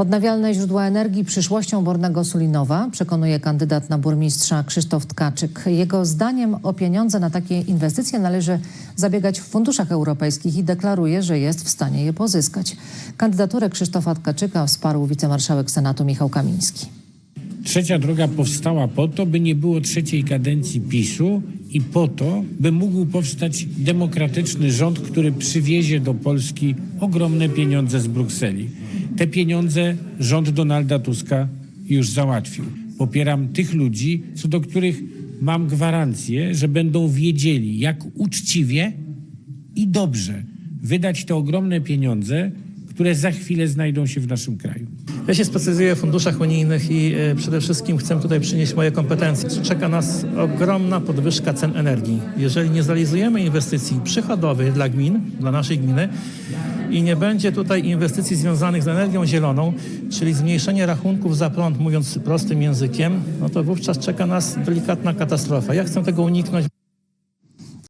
Odnawialne źródła energii przyszłością Bornego Sulinowa, przekonuje kandydat na burmistrza Krzysztof Tkaczyk. Jego zdaniem o pieniądze na takie inwestycje należy zabiegać w funduszach europejskich i deklaruje, że jest w stanie je pozyskać. Kandydaturę Krzysztofa Tkaczyka wsparł wicemarszałek Senatu Michał Kamiński. Trzecia droga powstała po to, by nie było trzeciej kadencji PiSu i po to, by mógł powstać demokratyczny rząd, który przywiezie do Polski ogromne pieniądze z Brukseli. Te pieniądze rząd Donalda Tuska już załatwił. Popieram tych ludzi, co do których mam gwarancję, że będą wiedzieli, jak uczciwie i dobrze wydać te ogromne pieniądze, które za chwilę znajdą się w naszym kraju. Ja się specjalizuję w funduszach unijnych i e, przede wszystkim chcę tutaj przynieść moje kompetencje. Czeka nas ogromna podwyżka cen energii. Jeżeli nie zrealizujemy inwestycji przychodowych dla gmin, dla naszej gminy i nie będzie tutaj inwestycji związanych z energią zieloną, czyli zmniejszenie rachunków za prąd, mówiąc prostym językiem, no to wówczas czeka nas delikatna katastrofa. Ja chcę tego uniknąć.